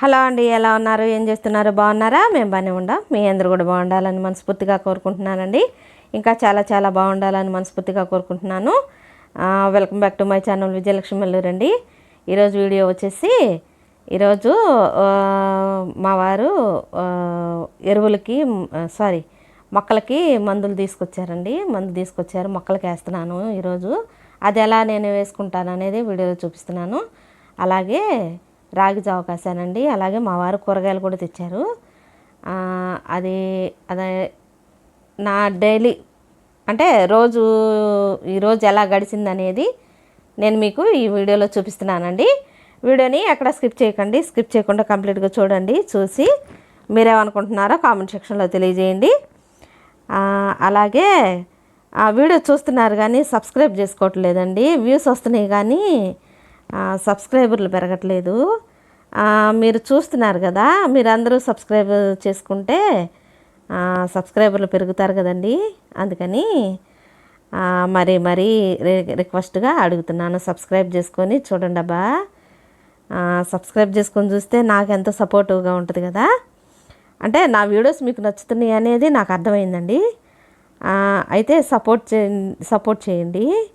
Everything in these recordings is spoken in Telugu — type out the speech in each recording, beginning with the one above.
హలో అండి ఎలా ఉన్నారు? ఏం చేస్తున్నారు? బాగున్నారా? మేము బాగానే ఉండాం. మీ అందరూ కూడా బాగుండాలని మనస్ఫూర్తిగా కోరుకుంటున్నానండి. ఇంకా చాలా చాలా బాగుండాలని మనస్ఫూర్తిగా కోరుకుంటున్నాను. Welcome back to my channel Vijayalakshmi Malluru అండి. ఈరోజు వీడియో వచ్చేసి ఈరోజు మా వారు ఎరువులకి సారీ మొక్కలకి మందులు తీసుకొచ్చారండి. మందు తీసుకొచ్చారు. మొక్కలకి వేస్తున్నాను ఈరోజు. అది ఎలా నేను వేసుకుంటాను అనేది వీడియోలో చూపిస్తున్నాను. అలాగే రాగి జావకాశానండి అలాగే మా వారు కూరగాయలు కూడా తెచ్చారు. అది అదే నా డైలీ అంటే రోజు ఈరోజు ఎలా గడిచింది అనేది నేను మీకు ఈ వీడియోలో చూపిస్తున్నానండి. వీడియోని ఎక్కడ స్కిప్ చేయకండి. స్కిప్ చేయకుండా కంప్లీట్గా చూడండి. చూసి మీరేమనుకుంటున్నారో కామెంట్ సెక్షన్లో తెలియజేయండి. అలాగే ఆ వీడియో చూస్తున్నారు కానీ సబ్స్క్రైబ్ చేసుకోవట్లేదండి. వ్యూస్ వస్తున్నాయి కానీ సబ్స్క్రైబర్లు పెరగట్లేదు. మీరు చూస్తున్నారు కదా మీరు అందరూ సబ్స్క్రైబ్ చేసుకుంటే సబ్స్క్రైబర్లు పెరుగుతారు కదండి. అందుకని మరి మరి రి- రిక్వెస్ట్గా అడుగుతున్నాను సబ్స్క్రైబ్ చేసుకొని చూడండి అబ్బా. సబ్స్క్రైబ్ చేసుకొని చూస్తే నాకు ఎంతో సపోర్టివ్గా ఉంటుంది కదా. అంటే నా వీడియోస్ మీకు నచ్చుతున్నాయి అనేది నాకు అర్థమైందండి. అయితే సపోర్ట్ చే సపోర్ట్ చేయండి.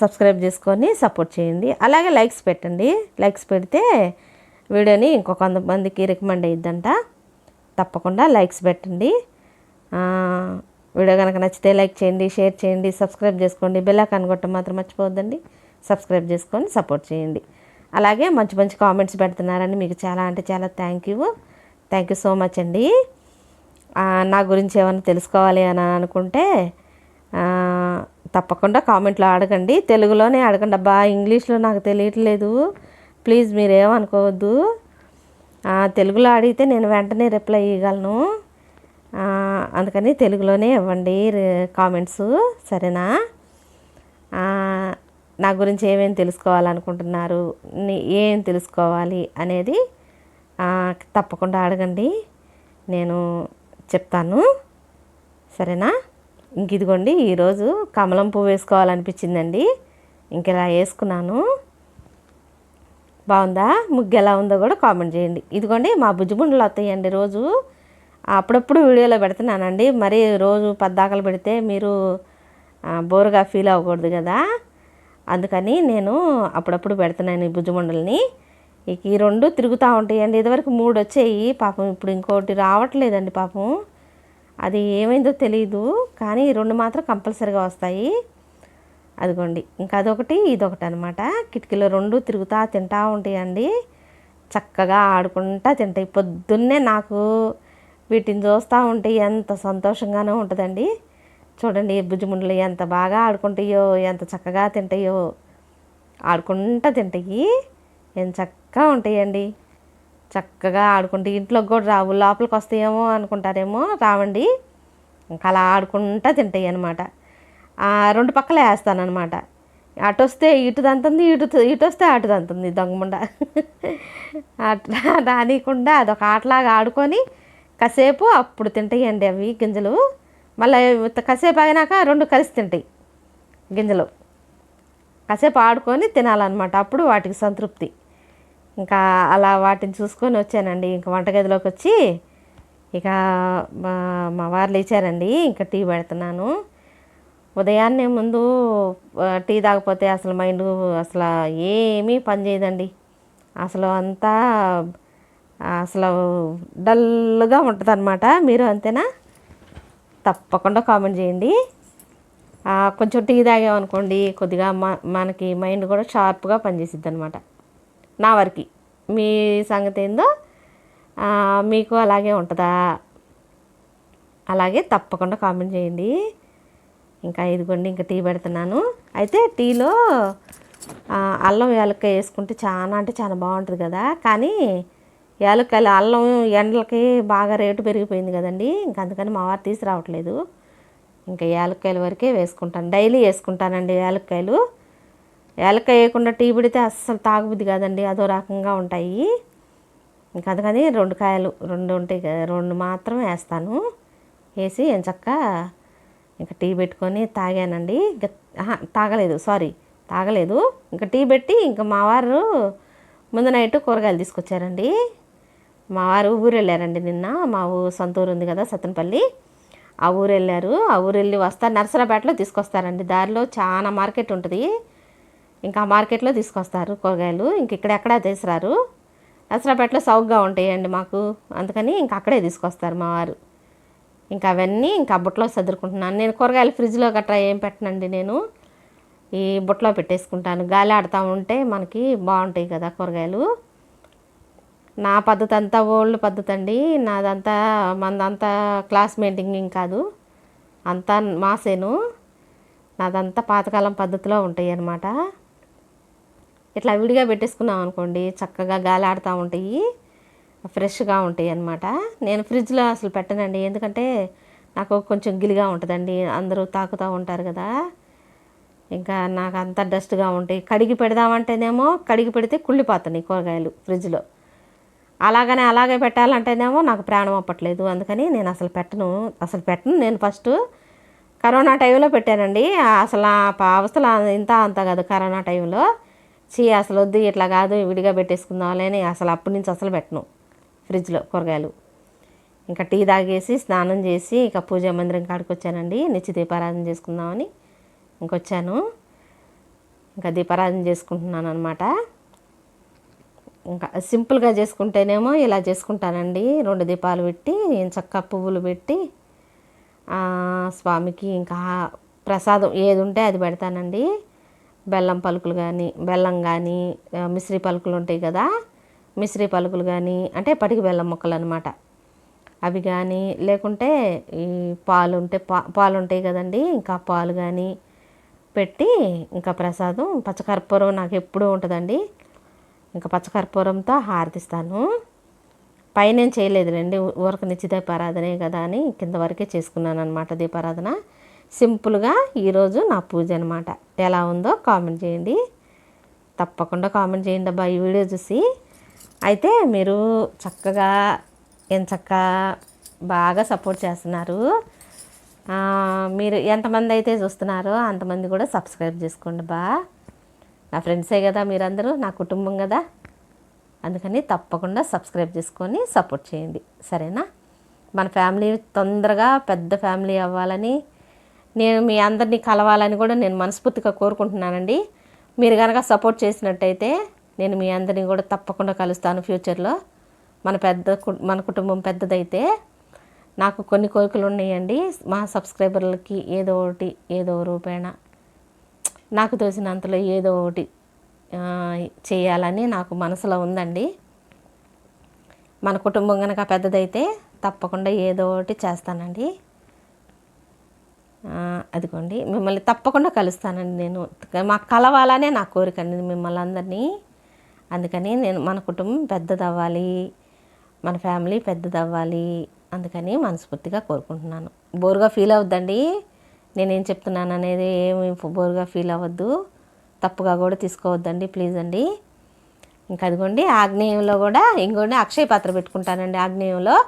సబ్స్క్రైబ్ చేసుకొని సపోర్ట్ చేయండి. అలాగే లైక్స్ పెట్టండి. లైక్స్ పెడితే వీడియోని ఇంకో కొంతమందికి రికమెండ్ అయ్యిద్దంట తప్పకుండా లైక్స్ పెట్టండి. వీడియో కనుక నచ్చితే లైక్ చేయండి షేర్ చేయండి సబ్స్క్రైబ్ చేసుకోండి. బెల్ ఐకాన్ కొట్టడం మాత్రం మర్చిపోవద్దండి. సబ్స్క్రైబ్ చేసుకొని సపోర్ట్ చేయండి. అలాగే మంచి మంచి కామెంట్స్ పెడుతున్నారని మీకు చాలా అంటే చాలా thank you. Thank you so much అండి. నా గురించి ఏమైనా తెలుసుకోవాలి అని అనుకుంటే తప్పకుండా కామెంట్లో అడగండి. తెలుగులోనే అడగండి. అబ్బా ఇంగ్లీష్లో నాకు తెలియట్లేదు. ప్లీజ్ మీరేమనుకోవద్దు. తెలుగులో అడిగితే నేను వెంటనే రిప్లై ఇవ్వగలను అందుకని తెలుగులోనే ఇవ్వండి కామెంట్స్. సరేనా? నా గురించి ఏమేమి తెలుసుకోవాలనుకుంటున్నారు? ఏం తెలుసుకోవాలి అనేది తప్పకుండా అడగండి. నేను చెప్తాను. సరేనా? ఇంక ఇదిగోండి ఈరోజు కమలం పువ్వు వేసుకోవాలనిపించిందండి. ఇంక ఇలా వేసుకున్నాను. బాగుందా? ముగ్గు ఎలా ఉందో కూడా కామెంట్ చేయండి. ఇదిగోండి మా బుజ్జిబుండలు వస్తాయండి రోజు. అప్పుడప్పుడు వీడియోలో పెడుతున్నానండి. మరి రోజు పద్దాకలు పెడితే మీరు బోరుగా ఫీల్ అవ్వకూడదు కదా. అందుకని నేను అప్పుడప్పుడు పెడుతున్నాను ఈ బుజ్జిమండల్ని. ఈ రెండు తిరుగుతూ ఉంటాయండి. ఇదివరకు మూడు వచ్చాయి. పాపం ఇప్పుడు ఇంకోటి రావట్లేదండి పాపం. అది ఏమైందో తెలియదు కానీ రెండు మాత్రం కంపల్సరీగా వస్తాయి. అదిగోండి ఇంకా అదొకటి ఇదొకటి అనమాట కిటికీలో రెండు తిరుగుతా తింటా ఉంటాయండి. చక్కగా ఆడుకుంటా తింటాయి పొద్దున్నే నాకు వీటిని చూస్తూ ఉంటే ఎంత సంతోషంగానో ఉంటుందండి. చూడండి ఈ బుజ్జిముండలు ఎంత బాగా ఆడుకుంటాయో ఎంత చక్కగా తింటాయో. ఆడుకుంటా తింటాయి. ఎంత చక్కగా ఉంటాయండి. చక్కగా ఆడుకుంటే ఇంట్లోకి కూడా రావు లోపలికి వస్తాయేమో అనుకుంటారేమో రావండి. ఇంకా అలా ఆడుకుంటా తింటాయి అనమాట రెండు పక్కల వేస్తానమాట అటు వస్తే ఇటు దంతుంది ఇటు ఇటు వస్తే అటు దంతుంది దొంగముండ అట్లా రానికుండా అదొక ఆటలాగా ఆడుకొని కాసేపు అప్పుడు తింటాయండి అవి గింజలు. మళ్ళీ కాసేపు అయినాక రెండు కలిసి తింటాయి గింజలు. కాసేపు ఆడుకొని తినాలన్నమాట. అప్పుడు వాటికి సంతృప్తి. ఇంకా అలా వాటిని చూసుకొని వచ్చానండి. ఇంకా వంటగదిలోకి వచ్చి ఇక మా వారు లేచారండి. ఇంకా టీ పెడుతున్నాను. ఉదయాన్నే ముందు టీ తాగపోతే అసలు మైండ్ అసలు ఏమీ పని చేయదండి. అసలు అంతా అసలు డల్గా ఉంటుంది అనమాట మీరు అంతేనా? తప్పకుండా కామెంట్ చేయండి. కొంచెం టీ తాగామనుకోండి కొద్దిగా మ మనకి మైండ్ కూడా షార్ప్గా పనిచేసిద్ది అనమాట నా వరకు. మీ సంగతి ఏందో మీకు అలాగే ఉంటుందా? అలాగే తప్పకుండా కామెంట్ చేయండి. ఇంకా ఇదిగోండి ఇంకా టీ పెడుతున్నాను. అయితే టీలో అల్లం యాలక్కాయ వేసుకుంటే చాలా అంటే చాలా బాగుంటుంది కదా. కానీ యాలక్కాయలు అల్లం ఎండలకి బాగా రేటు పెరిగిపోయింది కదండి. ఇంకా అందుకని మా వారు తీసుకురావట్లేదు ఇంకా యాలక్కాయల వరకే వేసుకుంటాను. డైలీ వేసుకుంటానండి యాలక్కాయలు. ఏలక వేయకుండా టీ పెడితే అస్సలు తాగుబుద్ది కాదండి. అదో రకంగా ఉంటాయి. ఇంకా అందుకని రెండు కాయలు రెండు ఉంటాయి కదా రెండు మాత్రం వేస్తాను. వేసి ఎంచక్క ఇంకా టీ పెట్టుకొని తాగానండి. ఇంకా తాగలేదు సారీ తాగలేదు. ఇంకా టీ పెట్టి ఇంకా మా వారు ముందు నైట్ కూరగాయలు తీసుకొచ్చారండి. మా వారు ఊరు వెళ్ళారండి నిన్న. మా ఊరు సొంత ఊరు ఉంది కదా సత్తనపల్లి. ఆ ఊరు వెళ్ళారు ఆ ఊరు వెళ్ళి వస్తారు. నర్సరాపేటలో తీసుకొస్తారండి. దారిలో చాలా మార్కెట్ ఉంటుంది. ఇంకా మార్కెట్లో తీసుకొస్తారు కూరగాయలు. ఇంక ఇక్కడ ఎక్కడ తీసుకురారు నర్సరాపేటలో ఉంటాయండి మాకు. అందుకని ఇంక అక్కడే తీసుకొస్తారు మా వారు. ఇంకా అవన్నీ ఇంకా బుట్టలో సర్దుకుంటున్నాను నేను కూరగాయలు ఫ్రిడ్జ్లో గట్రా ఏం పెట్టనండి నేను. ఈ బుట్టలో పెట్టేసుకుంటాను. గాలి ఆడుతూ ఉంటే మనకి బాగుంటాయి కదా కూరగాయలు. నా పద్ధతి అంతా ఓల్డ్ పద్ధతి అండి. నాదంతా మనదంతా క్లాస్ మెయింటింగ్ కాదు. అంతా మాసేను. నాదంతా పాతకాలం పద్ధతిలో ఉంటాయి అన్నమాట ఇట్లా విడిగా పెట్టేసుకున్నాం అనుకోండి చక్కగా గాలి ఆడుతూ ఉంటాయి ఫ్రెష్గా ఉంటాయి అన్నమాట. నేను ఫ్రిడ్జ్లో అసలు పెట్టనండి ఎందుకంటే నాకు కొంచెం గిలిగా ఉంటుందండి అందరూ తాకుతూ ఉంటారు కదా. ఇంకా నాకు అంత డస్ట్గా ఉంటాయి. కడిగి పెడదామంటేనేమో కడిగి పెడితే కుళ్ళిపోతున్నాయి కూరగాయలు ఫ్రిడ్జ్లో. అలాగనే అలాగే పెట్టాలంటేనేమో నాకు ప్రాణం అప్పట్లేదు అందుకని నేను అసలు పెట్టను. అసలు పెట్టను నేను ఫస్ట్. కరోనా టైంలో పెట్టానండి. అసలు ఆ ప- అవస్థలు ఇంత అంత కాదు కరోనా టైంలో. చీ అసలు వద్దు ఇట్లా కాదు విడిగా పెట్టేసుకుందాంలేని అసలు అప్పటి నుంచి అసలు పెట్టను ఫ్రిడ్జ్లో కూరగాయలు. ఇంకా టీ తాగేసి స్నానం చేసి ఇక పూజా మందిరం కాడికి వచ్చానండి. నిత్య దీపారాధన చేసుకుందామని ఇంకొచ్చాను. ఇంకా దీపారాధన చేసుకుంటున్నాను అనమాట ఇంకా సింపుల్గా చేసుకుంటేనేమో ఇలా చేసుకుంటానండి. రెండు దీపాలు పెట్టి చక్క పువ్వులు పెట్టి స్వామికి ఇంకా ప్రసాదం ఏది ఉంటే అది పెడతానండి. బెల్లం పలుకులు కానీ బెల్లం కానీ మిశ్రీ పలుకులు ఉంటాయి కదా? మిశ్రీ పలుకులు కానీ అంటే పటికి బెల్లం ముక్కలు అనమాట అవి కానీ లేకుంటే ఈ పాలు ఉంటే పా పాలు ఉంటాయి కదండి ఇంకా పాలు కానీ పెట్టి ఇంకా ప్రసాదం పచ్చకర్పూరం నాకు ఎప్పుడూ ఉంటుందండి. ఇంకా పచ్చకర్పూరంతో హారతిస్తాను. పైన చేయలేదు రండి ఊరకు నిత్య దీపారాధనే కదా అని కింద వరకే చేసుకున్నాను అనమాట దీపారాధన. సింపుల్గా ఈరోజు నా పూజ అనమాట ఎలా ఉందో కామెంట్ చేయండి. తప్పకుండా కామెంట్ చేయండి అబ్బా ఈ వీడియో చూసి. అయితే మీరు చక్కగా ఏం చక్క బాగా సపోర్ట్ చేస్తున్నారు. మీరు ఎంతమంది అయితే చూస్తున్నారో అంతమంది కూడా సబ్స్క్రైబ్ చేసుకోండి బా నా ఫ్రెండ్సే కదా మీరందరూ నా కుటుంబం కదా. అందుకని తప్పకుండా సబ్స్క్రైబ్ చేసుకొని సపోర్ట్ చేయండి. సరేనా? మన ఫ్యామిలీ తొందరగా పెద్ద ఫ్యామిలీ అవ్వాలని నేను మీ అందరినీ కలవాలని కూడా నేను మనస్ఫూర్తిగా కోరుకుంటున్నానండి. మీరు కనుక సపోర్ట్ చేసినట్టయితే నేను మీ అందరినీ కూడా తప్పకుండా కలుస్తాను ఫ్యూచర్లో. మన పెద్ద కు- మన కుటుంబం పెద్దదైతే నాకు కొన్ని కోరికలు ఉన్నాయండి. మా సబ్స్క్రైబర్లకి ఏదో ఒకటి ఏదో రూపేణ నాకు తోచినంతలో ఏదో ఒకటి చేయాలని నాకు మనసులో ఉందండి. మన కుటుంబం కనుక పెద్దదైతే తప్పకుండా ఏదో ఒకటి చేస్తానండి. అదిగోండి. మిమ్మల్ని తప్పకుండా కలుస్తానండి నేను. మాకు కలవాలనే నా కోరిక అండి మిమ్మల్ని అందరినీ. అందుకని నేను మన కుటుంబం పెద్దదవ్వాలి. మన ఫ్యామిలీ పెద్దదవ్వాలి. అందుకని మనస్ఫూర్తిగా కోరుకుంటున్నాను. బోరుగా ఫీల్ అవద్దండి. నేనేం చెప్తున్నాను అనేది ఏమి బోరుగా ఫీల్ అవ్వద్దు. తప్పుగా కూడా తీసుకోవద్దండి. ప్లీజ్ అండి. ఇంకా అదిగోండి ఆగ్నేయంలో కూడా ఇంకోండి. అక్షయ పాత్ర పెట్టుకుంటానండి ఆగ్నేయంలో.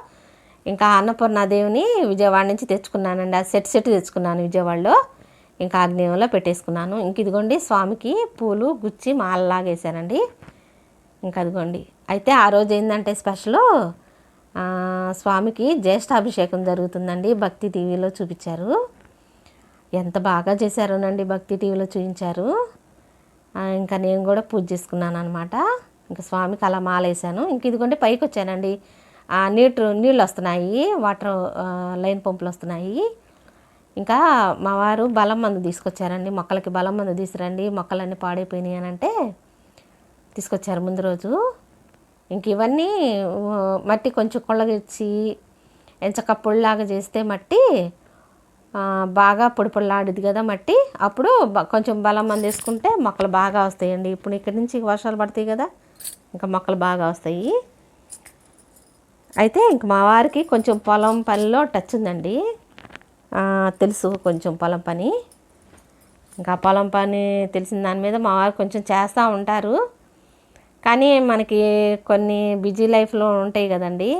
ఇంకా అన్నపూర్ణాదేవిని విజయవాడ నుంచి తెచ్చుకున్నానండి. ఆ సెట్ సెట్ తెచ్చుకున్నాను విజయవాడలో. ఇంకా ఆగ్నేయంలో పెట్టేసుకున్నాను. ఇంక ఇదిగోండి స్వామికి పూలు గుచ్చి మాలలాగేశానండి ఇంకా అదిగోండి. అయితే ఆ రోజు ఏంటంటే స్పెషల్ స్వామికి జ్యేష్ఠాభిషేకం జరుగుతుందండి. భక్తి టీవీలో చూపించారు. ఎంత బాగా చేశారోనండి భక్తి టీవీలో చూపించారు. ఇంకా నేను కూడా పూజ చేసుకున్నాను అనమాట ఇంకా స్వామికి అలా మాలేశాను ఇంక ఇదిగోండి పైకి వచ్చానండి నీటు నీళ్ళు వస్తున్నాయి వాటర్ లైన్ పంపులు వస్తున్నాయి. ఇంకా మా వారు బలం మందు తీసుకొచ్చారండి. మొక్కలకి బలం మందు తీసుకురండి. మొక్కలన్నీ పాడైపోయినాయి అని అంటే తీసుకొచ్చారు ముందు రోజు. ఇంక ఇవన్నీ మట్టి కొంచెం కొల్లగిచ్చి ఎంచక్క పొడిలాగా చేస్తే మట్టి బాగా పొడి పొడిలాడిది కదా మట్టి. అప్పుడు కొంచెం బలం మంది వేసుకుంటే మొక్కలు బాగా వస్తాయండి. ఇప్పుడు ఇక్కడి నుంచి వర్షాలు పడతాయి కదా ఇంకా మొక్కలు బాగా వస్తాయి. అయితే ఇంక మా వారికి కొంచెం పొలం పనిలో టచ్ ఉందండి. తెలుసు కొంచెం పొలం పని. ఇంకా పొలం పని తెలిసిన దాని మీద మా వారు కొంచెం చేస్తూ ఉంటారు. కానీ మనకి కొన్ని బిజీ లైఫ్లో ఉంటాయి కదండి.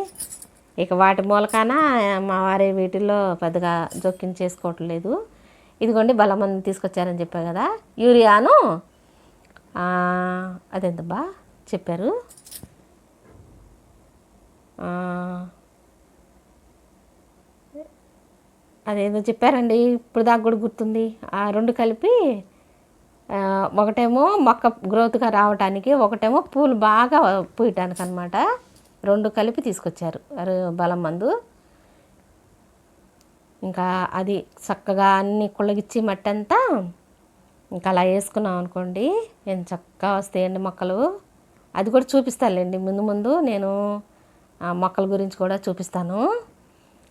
ఇక వాటి మూలకాన మా వారి వీటిల్లో పెద్దగా జోక్యం చేసుకోవట్లేదు ఇదిగోండి బలమంది తీసుకొచ్చారని చెప్పా కదా. యూరియాను ఆ, చెప్పారు. అదేదో చెప్పారండి ఇప్పుడు దాకా కూడా గుర్తుంది. ఆ రెండు కలిపి ఒకటేమో మొక్క గ్రోత్గా రావటానికి ఒకటేమో పూలు బాగా పూయటానికి అనమాట రెండు కలిపి తీసుకొచ్చారు అరు బలం మందు. ఇంకా అది చక్కగా అన్ని కుళ్ళగిచ్చి మట్టి అంతా ఇంకా అలా వేసుకున్నాం అనుకోండి నేను చక్కగా వస్తాయండి మొక్కలు. అది కూడా చూపిస్తానులేండి ముందు ముందు నేను మొక్కల గురించి కూడా చూపిస్తాను.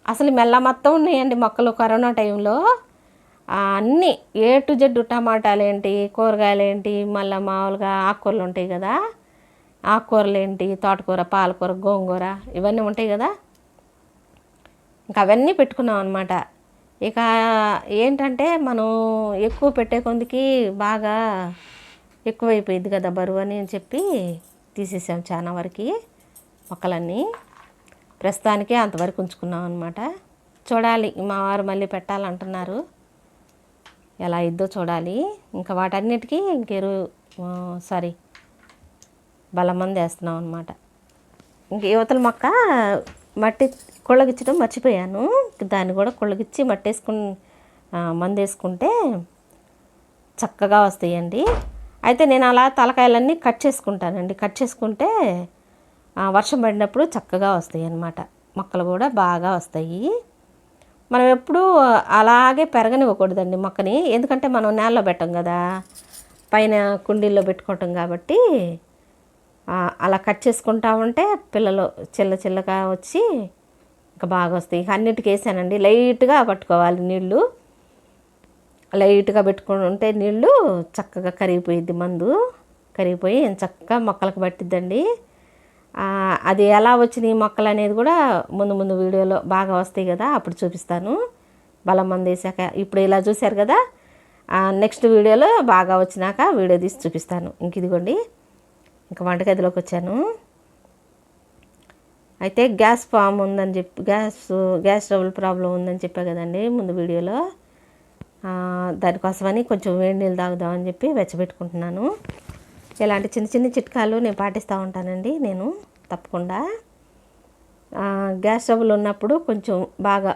అసలు మెల్ల మొత్తం ఉన్నాయండి మొక్కలు కరోనా టైంలో. అన్నీ ఏ టు జెడ్ టమాటాలు ఏంటి కూరగాయలు ఏంటి మళ్ళీ మామూలుగా ఆకుకూరలు ఉంటాయి కదా. ఆకుకూరలు ఏంటి తోటకూర పాలకూర గోంగూర ఇవన్నీ ఉంటాయి కదా. ఇంకా అవన్నీ పెట్టుకున్నాం అనమాట ఇక ఏంటంటే మనం ఎక్కువ పెట్టే కొందికి బాగా ఎక్కువైపోయింది కదా బరువు అని చెప్పి తీసేసాం చాలా వరకు. మొక్కలన్నీ ప్రస్తుతానికి అంతవరకు ఉంచుకున్నాం అనమాట చూడాలి మా వారు మళ్ళీ పెట్టాలంటున్నారు. ఎలా ఇద్దో చూడాలి. ఇంకా వాటన్నిటికీ ఇంకెరు సారీ బలమంది వేస్తున్నాం అనమాట ఇంక యువతల మొక్క మట్టి కుళ్ళగిచ్చడం మర్చిపోయాను. దాన్ని కూడా కుళ్ళగిచ్చి మట్టి వేసుకుని మందు వేసుకుంటే చక్కగా వస్తాయండి. అయితే నేను అలా తలకాయలన్నీ కట్ చేసుకుంటానండి. కట్ చేసుకుంటే వర్షం పడినప్పుడు చక్కగా వస్తాయి అన్నమాట మొక్కలు కూడా బాగా వస్తాయి. మనం ఎప్పుడూ అలాగే పెరగనివ్వకూడదండి మొక్కని. ఎందుకంటే మనం నేలలో పెట్టం కదా. పైన కుండీల్లో పెట్టుకుంటాం కాబట్టి అలా కట్ చేసుకుంటా ఉంటే పిల్లలు చిల్ల చిల్లగా వచ్చి ఇంకా బాగా వస్తాయి. ఇక అన్నిటికీ వేసానండి. లైట్గా పట్టుకోవాలి నీళ్ళు. లైట్గా పెట్టుకుని ఉంటే నీళ్ళు చక్కగా కరిగిపోయిద్ది మందు. కరిగిపోయి చక్కగా మొక్కలకు పట్టిద్దండి. అది ఎలా వచ్చినాయి మొక్కలు అనేది కూడా ముందు ముందు వీడియోలో బాగా వస్తాయి కదా అప్పుడు చూపిస్తాను. బలం మంది వేసాక ఇప్పుడు ఇలా చూశారు కదా నెక్స్ట్ వీడియోలో బాగా వచ్చినాక వీడియో తీసి చూపిస్తాను. ఇంక ఇదిగోండి ఇంకా వంటగదిలోకి వచ్చాను. అయితే గ్యాస్ ఫామ్ ఉందని చెప్పి గ్యాస్ గ్యాస్ ట్రబుల్ ప్రాబ్లం ఉందని చెప్పా కదండి ముందు వీడియోలో. దానికోసమని కొంచెం వేడి నీళ్ళు తాగుదామని చెప్పి వెచ్చబెట్టుకుంటున్నాను. ఇలాంటి చిన్న చిన్న చిట్కాలు నేను పాటిస్తూ ఉంటానండి నేను తప్పకుండా. గ్యాస్ ట్రబుల్ ఉన్నప్పుడు కొంచెం బాగా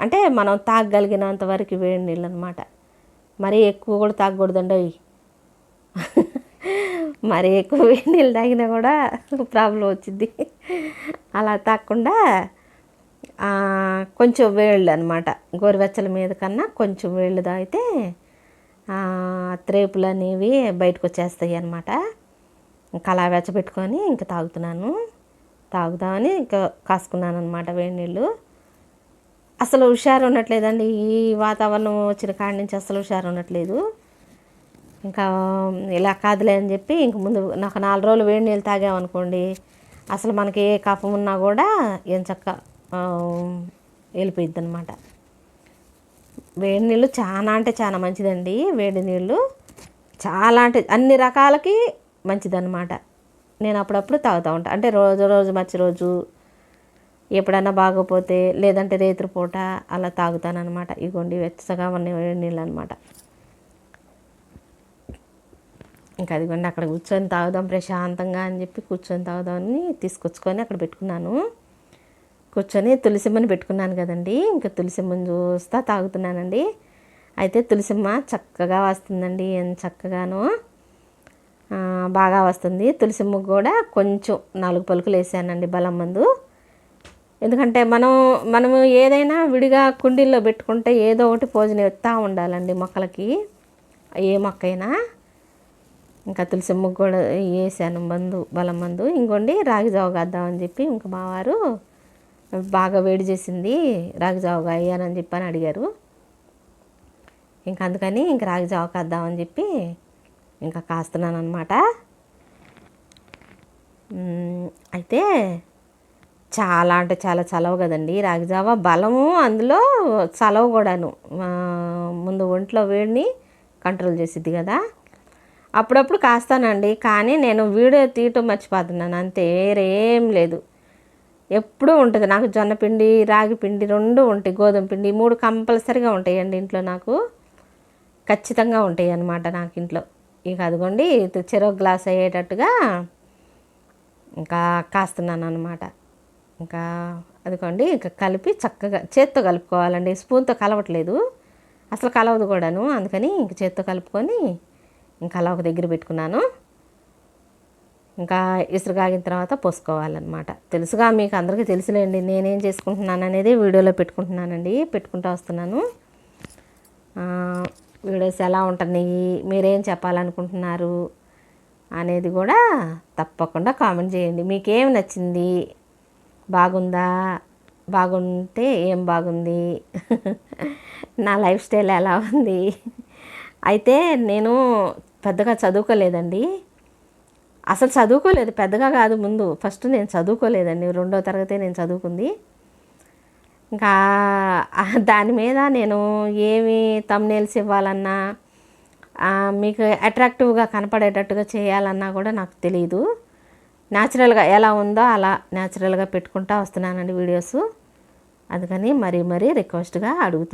అంటే మనం తాగగలిగినంత వరకు వేడి నీళ్ళు అనమాట మరీ ఎక్కువ కూడా తాగకూడదండి అవి. ఎక్కువ వేడి నీళ్ళు తాగినా కూడా ప్రాబ్లం వచ్చింది అలా తాగకుండా కొంచెం వేళ్ళు అనమాట గోరువెచ్చల మీద కన్నా కొంచెం వేళ్ళు తాగితే త్రేపులు అనేవి బయటకు వచ్చేస్తాయి అనమాట ఇంకా అలా వెచ్చబెట్టుకొని ఇంకా తాగుతున్నాను. తాగుదామని ఇంకా కాసుకున్నాను అనమాట వేడి నీళ్ళు. అసలు హుషారు ఉండట్లేదండి. ఈ వాతావరణం వచ్చిన కాడి నుంచి అసలు హుషారు ఉండట్లేదు. ఇంకా ఇలా కాదులే అని చెప్పి ఇంక ముందు నాకు నాలుగు రోజులు వేడి నీళ్ళు తాగామనుకోండి అసలు మనకి ఏ కఫం ఉన్నా కూడా ఏం చక్క వెళ్ళిపోయిద్ది అనమాట వేడి నీళ్ళు చాలా అంటే చాలా మంచిదండి వేడి నీళ్ళు. చాలా అంటే అన్ని రకాలకి మంచిదన్నమాట. నేను అప్పుడప్పుడు తాగుతూ ఉంటాను అంటే రోజు రోజు మర్చి రోజు ఎప్పుడన్నా బాగోపోతే లేదంటే రేత్రి పూట అలా తాగుతాను అనమాట ఇగోండి వెచ్చగా ఉన్న వేడి నీళ్ళు అనమాట ఇంకా అదిగోండి అక్కడ కూర్చొని తాగుదాం ప్రశాంతంగా అని చెప్పి కూర్చొని తాగుదామని తీసుకొచ్చుకొని అక్కడ పెట్టుకున్నాను. కూర్చొని తులసిమ్మని పెట్టుకున్నాను కదండి. ఇంకా తులసిమ్మని చూస్తా తాగుతున్నానండి. అయితే తులసిమ్మ చక్కగా వస్తుందండి ఎంత చక్కగానో. బాగా వస్తుంది. తులసిమ్మకు కూడా కొంచెం నాలుగు పలుకులు వేసానండి బలం మందు. ఎందుకంటే మనం మనము ఏదైనా విడిగా కుండీల్లో పెట్టుకుంటే ఏదో ఒకటి భోజనం ఎత్తా ఉండాలండి మొక్కలకి. ఏ మొక్క అయినా ఇంకా తులసి ముగ్గు కూడా వేసాను మందు బలం మందు. ఇంకోండి రాగి జావ కాద్దామని చెప్పి ఇంకా మా వారు బాగా వేడి చేసింది రాగిజావకాయ అని అయ్యానని చెప్పి అని అడిగారు. ఇంక అందుకని ఇంక రాగి చెప్పి ఇంకా కాస్తున్నాను అనమాట అయితే చాలా అంటే చాలా చలవ కదండి రాగిజావ. బలము అందులో చలవ కూడాను. ముందు ఒంట్లో వేడిని కంట్రోల్ చేసిద్ది కదా. అప్పుడప్పుడు కాస్తానండి కానీ నేను వీడియో తీయటం మర్చిపోతున్నాను అంతే వేరేం లేదు. ఎప్పుడూ ఉంటుంది. నాకు జొన్న పిండి రాగి పిండి రెండు ఉంటాయి. గోధుమ పిండి మూడు కంపల్సరీగా ఉంటాయండి ఇంట్లో నాకు. ఖచ్చితంగా ఉంటాయి అన్నమాట నాకు ఇంట్లో. ఇక అదిగోండి చెరో గ్లాస్ అయ్యేటట్టుగా ఇంకా కాస్తున్నాను అనమాట ఇంకా అదిగోండి ఇంకా కలిపి చక్కగా చేత్తో కలుపుకోవాలండి. స్పూన్తో కలవట్లేదు. అసలు కలవదు కూడాను. అందుకని ఇంక చేత్తో కలుపుకొని ఇంకా అలా ఒక దగ్గర పెట్టుకున్నాను. ఇంకా ఇసురుగాగిన తర్వాత పోసుకోవాలన్నమాట. తెలుసుగా మీకు అందరికీ తెలుసులేండి నేనేం చేసుకుంటున్నాను అనేది వీడియోలో పెట్టుకుంటున్నానండి. పెట్టుకుంటూ వస్తున్నాను. వీడియోస్ ఎలా ఉంటున్నాయి? మీరేం చెప్పాలనుకుంటున్నారు అనేది కూడా తప్పకుండా కామెంట్ చేయండి. మీకేం నచ్చింది? బాగుందా? బాగుంటే ఏం బాగుంది? నా లైఫ్ స్టైల్ ఎలా ఉంది? అయితే నేను పెద్దగా చదువుకోలేదండి. అసలు చదువుకోలేదు పెద్దగా కాదు ముందు. ఫస్ట్ నేను చదువుకోలేదండి రెండో తరగతి నేను చదువుకుంది. ఇంకా దాని మీద నేను ఏమి తమ్నేల్స్ ఇవ్వాలన్నా మీకు అట్రాక్టివ్గా కనపడేటట్టుగా చేయాలన్నా కూడా నాకు తెలియదు న్యాచురల్గా ఎలా ఉందో అలా న్యాచురల్గా పెట్టుకుంటా వస్తున్నానండి వీడియోస్. అందుకని మరీ మరీ రిక్వెస్ట్గా అడుగుతాను